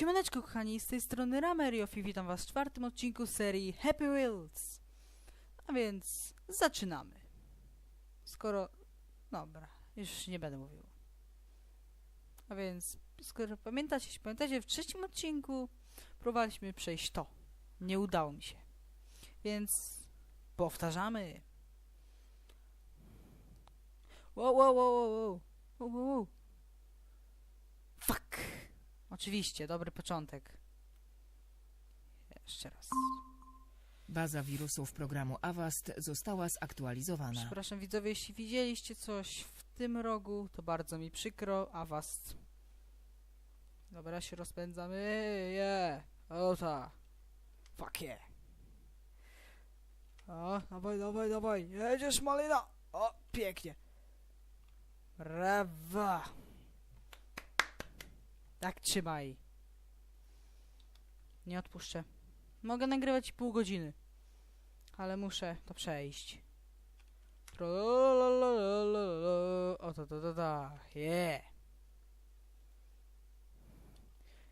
Siemaneczko kochani, z tej strony Rameriof i witam was w czwartym odcinku serii Happy Wheels. A więc zaczynamy. Skoro... Dobra, już nie będę mówił. A więc, skoro pamiętacie, pamiętacie, w trzecim odcinku próbowaliśmy przejść to. Nie udało mi się. Więc powtarzamy. Wow, wow, wow, wow. wow, wow, wow. Fuck! Oczywiście, dobry początek. Jeszcze raz. Baza wirusów programu Avast została zaktualizowana. Przepraszam widzowie, jeśli widzieliście coś w tym rogu, to bardzo mi przykro, a was... Dobra, się rozpędzamy. Yeah. O ta. Fuck yeah. O, dawaj, dawaj, dawaj. Jedziesz, malina. O, pięknie. Brawa. Tak trzymaj. Nie odpuszczę. Mogę nagrywać pół godziny. Ale muszę to przejść. O to to to to. Yeah.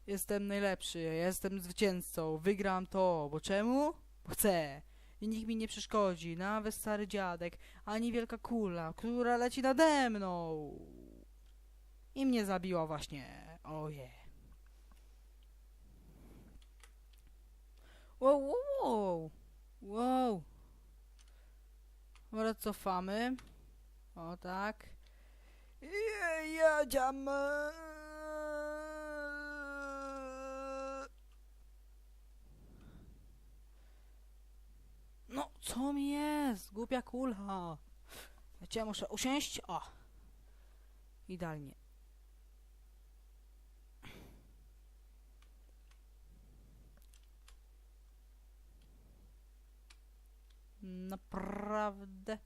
Jestem najlepszy, jestem zwycięzcą, wygram to, bo czemu? Bo chcę. I nikt mi nie przeszkodzi, nawet stary dziadek, ani wielka kula, która leci nade mną. I mnie zabiła właśnie. Oje. Wow, wow, wow. Wow. Dobra, cofamy. O tak. Je- Jedziemy. No, co mi jest? Głupia kula. Wiecie, muszę usiąść. O. Idealnie. Naprawdę.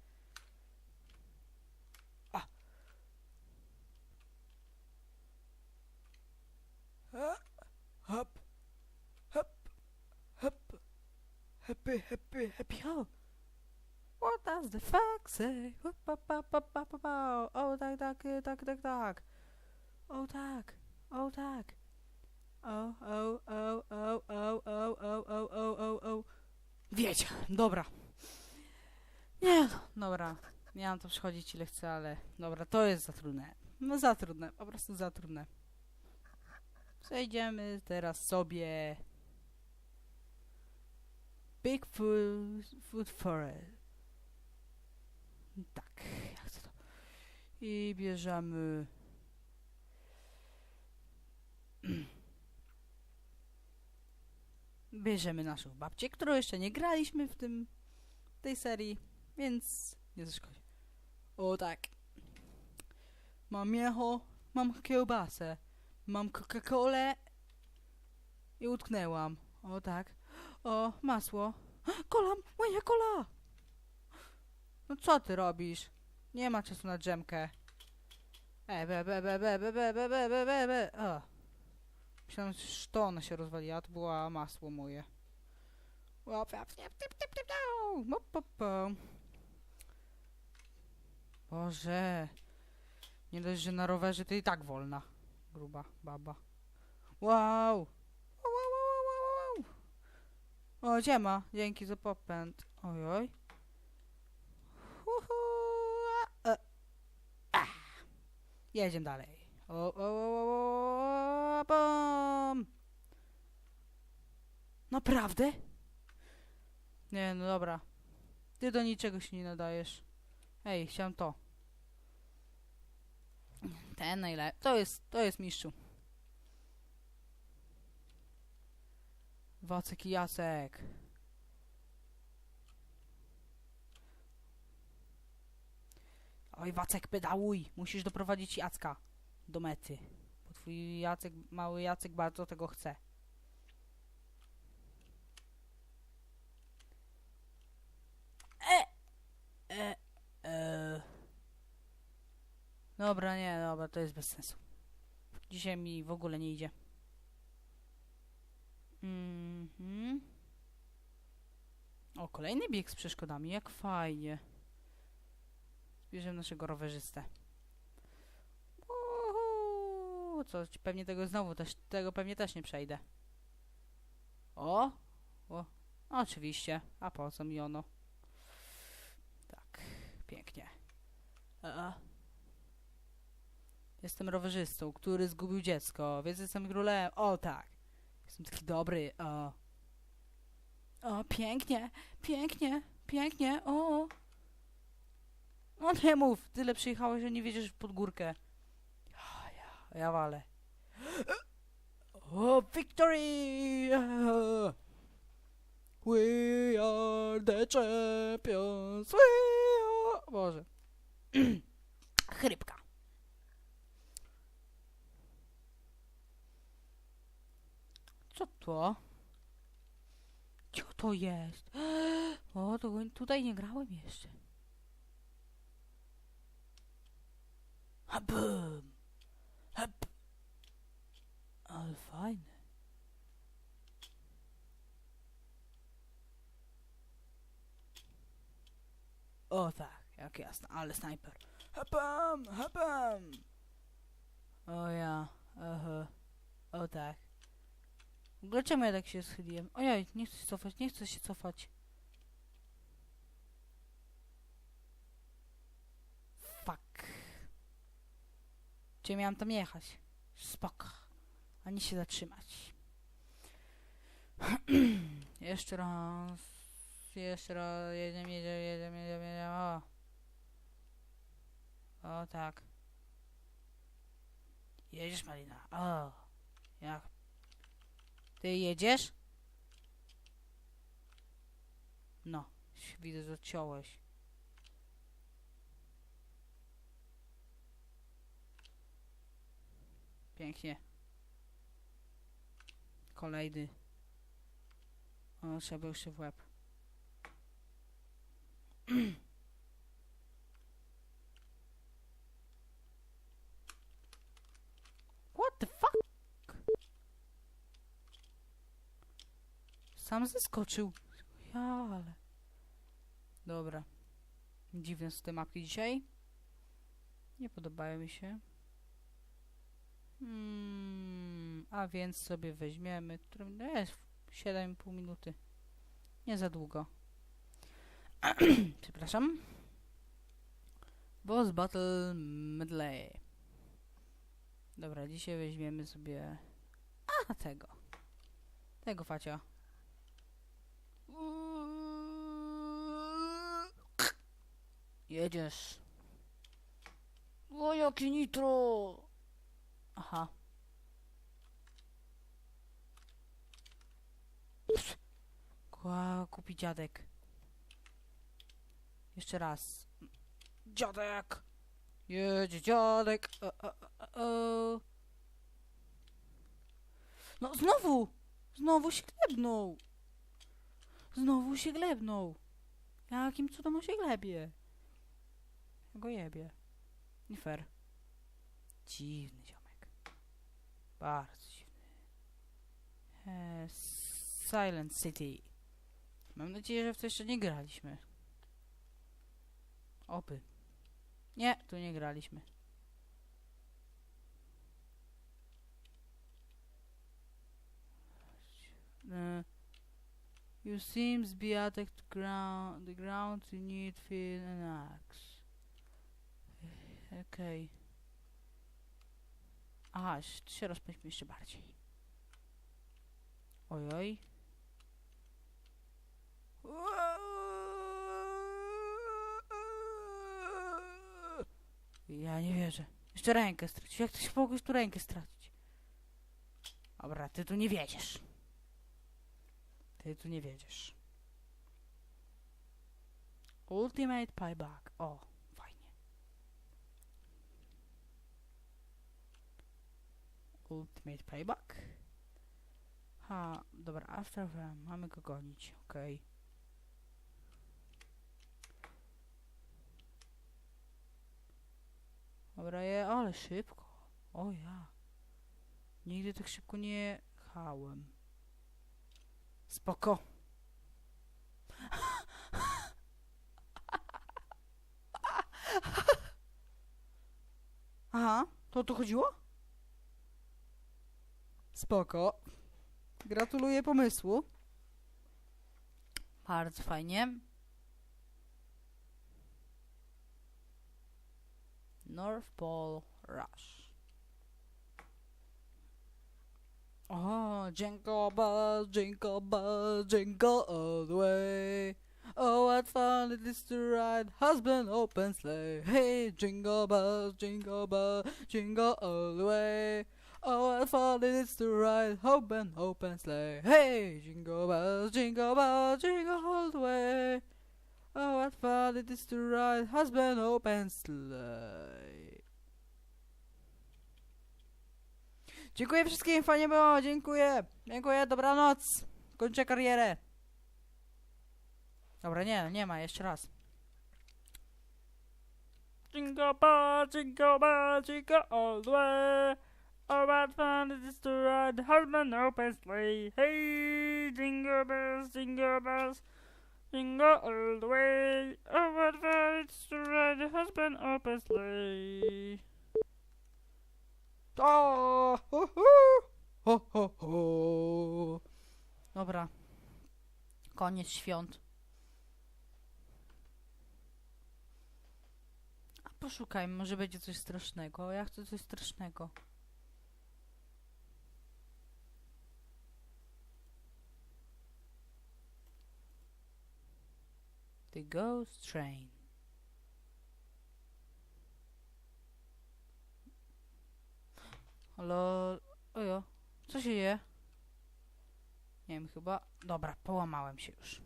A. Hop. Hop. Hop. Happy, happy, happy, ho. What does the fuck say? O tak, tak, tak, tak, tak. O tak, o tak. O, o, o, o, o, o, o, o, o, o, o. Wiecie, dobra. Nie, no, dobra. Miałam to przychodzić ile chcę, ale dobra, to jest za trudne. No za trudne, po prostu za trudne. Przejdziemy teraz sobie Big Food, food Forest. Tak, jak to. I bierzemy bierzemy naszą babcię, którą jeszcze nie graliśmy w tym tej serii, więc nie zaszkodzi. O tak. Mam mięcho, mam kiełbasę, mam Coca-Colę i utknęłam. O tak. O, masło. Kola, moja kola! No co ty robisz? Nie ma czasu na drzemkę. E, be, be, be, be, be, be, be, be, be, be, be. O. Myślałem, że się rozwaliła, to było masło moje. Łap, łap, tip, Boże. Nie dość, że na rowerze to i tak wolna. Gruba baba. Wow! Wow, wow, wow, wow, wow. O, ziema. Dzięki za popęd. A, e, a. Jedziemy dalej. O, o, o, o. Naprawdę? Nie, no dobra. Ty do niczego się nie nadajesz. Ej, chciałem to. Ten najlepszy. To jest, to jest mistrzu. Wacek i Jacek. Oj, Wacek, pedałuj! Musisz doprowadzić Jacka do mety. Bo twój Jacek, mały Jacek bardzo tego chce. E! E! E! Dobra, nie, dobra, to jest bez sensu. Dzisiaj mi w ogóle nie idzie. Mhm. O, kolejny bieg z przeszkodami, jak fajnie. Zbierzemy naszego rowerzystę. Uhu, co, pewnie tego znowu też, tego pewnie też nie przejdę. O! O, oczywiście. A po co mi ono? Tak, pięknie. A. Jestem rowerzystą, który zgubił dziecko, więc jestem królem. O tak. Jestem taki dobry. O. O, pięknie, pięknie, pięknie. O. No nie mów, tyle przyjechałeś, że nie wiedziesz pod górkę. Ja, ja, ja walę. O, victory! We are the champions. We are... Boże. Chrypka. Co to? Co to jest? O, to tutaj nie grałem jeszcze. Habum! Hab! Ale fajne. O tak, jak jasne, ale snajper. Habam! Habam! O ja, aha. O tak. Dlaczego ja tak się schyliłem? Ojej, nie chcę się cofać, nie chcę się cofać. Fuck. Gdzie miałam tam jechać? Spoko. Ani się zatrzymać. Jeszcze raz. Jeszcze raz. Jedziemy, jedziemy, jedziemy, jedziemy, jedziemy. O. O tak. Jedziesz, Malina. O. Jak ty jedziesz? No, widzę, że odciąłeś. Pięknie. Kolejny. O, trzeba się w łeb. What the fuck? Sam zeskoczył. Ja, ale... Dobra. Dziwne są te mapki dzisiaj. Nie podobają mi się. Hmm, a więc sobie weźmiemy, który no jest 7,5 minuty. Nie za długo. Przepraszam. Boss Battle Medley. Dobra, dzisiaj weźmiemy sobie... A, tego. Tego facia. Jedziesz. O, jakie nitro! Aha. Kła, kupi dziadek. Jeszcze raz. Dziadek! Jedź, dziadek! O, o, o. No, znowu! Znowu się glebnął! Znowu się glebnął! Jakim cudem on się glebie? Ja go jebie. Nie fair. Dziwny ziomek. Bardzo dziwny. E, Silent City. Mam nadzieję, że w to jeszcze nie graliśmy. Opy. Nie, tu nie graliśmy. E, you seems be attacked ground. The ground you need fill an axe. Okej. Aha, ś- się rozpędźmy jeszcze bardziej. Ojoj. Ja nie wierzę. Jeszcze rękę stracić. Jak się mogłeś tu rękę stracić? Dobra, ty tu nie wiedziesz. Ty tu nie wiedziesz. Ultimate pieback. O, fajnie. Ultimate pieback. Ha, dobra, after. Mamy go gonić, okej. Dobra, je, ale szybko. O ja. Nigdy tak szybko nie jechałem. Spoko. Aha, to o to chodziło? Spoko. Gratuluję pomysłu. Bardzo fajnie. North Pole Rush. Oh, jingle bells, jingle bells, jingle all the way. Oh, what fun it is to ride husband open sleigh. Hey, jingle bells, jingle bells, jingle all the way. Oh, what fun it is to ride open open sleigh. Hey, jingle bells, jingle bells, jingle all the way. Oh, what fun it is to ride husband open sleigh. Dziękuję wszystkim, fajnie było, dziękuję. Dziękuję, dobranoc. Kończę karierę. Dobra, nie, nie ma, jeszcze raz. Jingle bell, jingle bell, jingle all the way. Oh, what fun it is to ride husband open sleigh. Hey, jingle bells, jingle bells, jingle all the way. Oh, what fun it to ride husband open sleigh. O, hu, hu, ho, ho, ho. Dobra. Koniec świąt. A poszukajmy, może będzie coś strasznego. Ja chcę coś strasznego. The Ghost Train. Halo, ojo, co się dzieje? Nie wiem, chyba... Dobra, połamałem się już.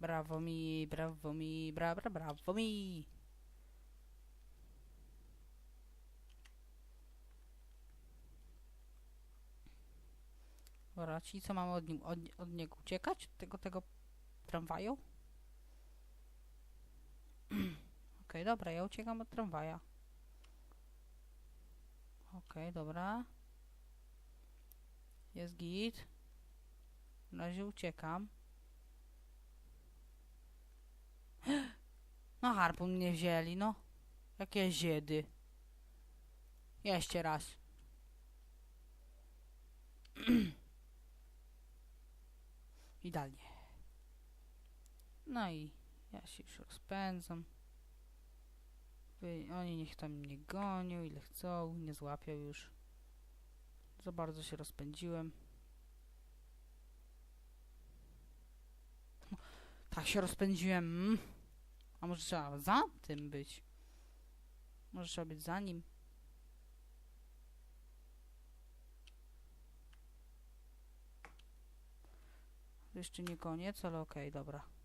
Brawo mi, brawo mi, bra, bra, brawo mi. Dobra, ci co mamy od, nim, od, od niego uciekać? Od tego, tego tramwaju? Okej, dobra, ja uciekam od tramwaja. Okej, dobra. Jest git. Na razie uciekam. No harpun mnie wzięli, no. Jakie ziedy. Jeszcze raz. Idealnie. No i ja się już rozpędzam. Oni niech tam mnie gonią, ile chcą, nie złapią już. Za bardzo się rozpędziłem. Tak się rozpędziłem. mm. A może trzeba za tym być? Może trzeba być za nim? Jeszcze nie koniec, ale okej, dobra.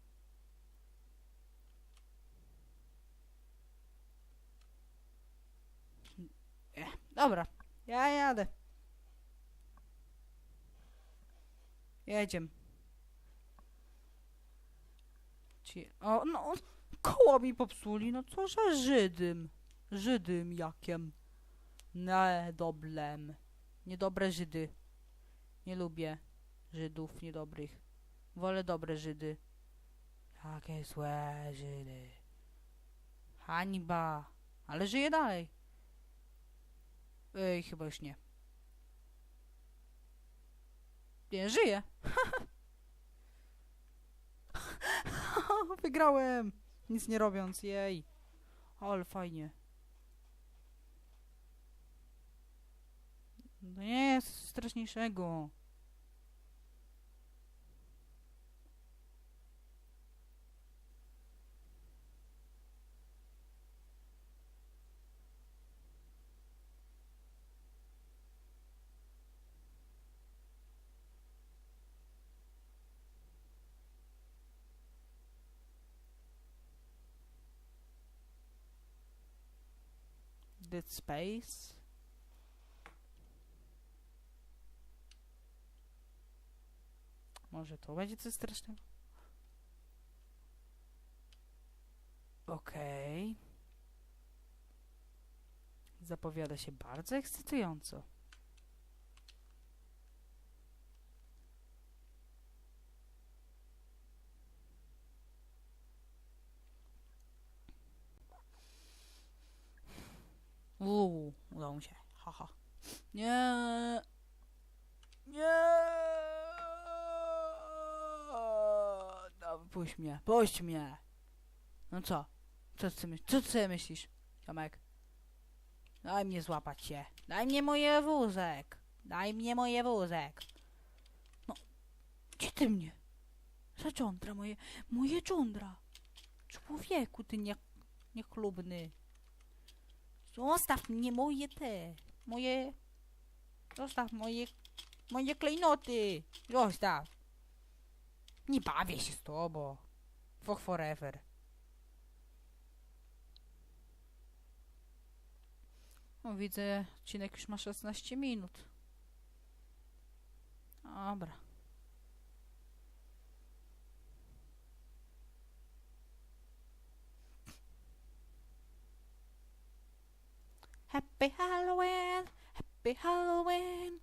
Dobra, ja jadę. Jedziemy. Ci... O, no, koło mi popsuli, no co za Żydym. Żydym jakiem. Niedoblem. Niedobre Żydy. Nie lubię Żydów niedobrych. Wolę dobre Żydy. Jakie złe Żydy. Hańba. Ale żyję dalej. Ej, chyba już nie. Nie, żyję. Wygrałem! Nic nie robiąc, jej. Ale fajnie. No nie jest straszniejszego. Dead Space. Może to będzie coś strasznego? Okej. Zapowiada się bardzo ekscytująco. Uuu, udało mi się. Haha. Ha. Nie. Nie. No, puść mnie, puść mnie. No co? Co ty, myśl co ty myślisz, Tomek? Daj mnie złapać się. Daj mnie moje wózek. Daj mnie moje wózek. No. Gdzie ty mnie? Za cządra moje... Moje cządra. Człowieku, ty nie... Niechlubny. Zostaw mnie moje te, moje... Zostaw moje, moje klejnoty. Zostaw. Nie bawię się z tobą. For forever. O, widzę, odcinek już ma 16 minut. Dobra. Happy Halloween, Happy Halloween,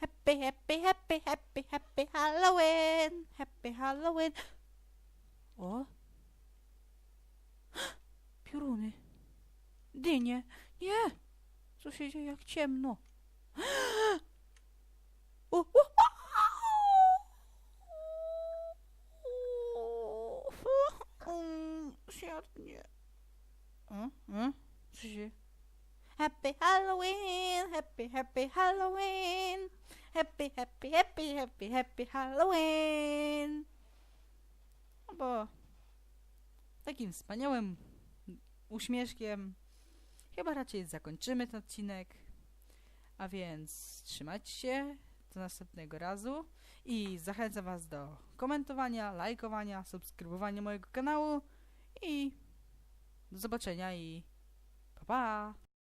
Happy, happy, happy, happy, happy Halloween, Happy Halloween. O! Pioruny. Dynie. Nie! Co się dzieje, jak ciemno? O, o. A? A? Co się... Happy Halloween, happy, happy Halloween. Happy, happy, happy, happy, happy Halloween. No bo takim wspaniałym uśmieszkiem chyba raczej zakończymy ten odcinek. A więc trzymajcie się do następnego razu i zachęcam Was do komentowania, lajkowania, subskrybowania mojego kanału i do zobaczenia i pa pa!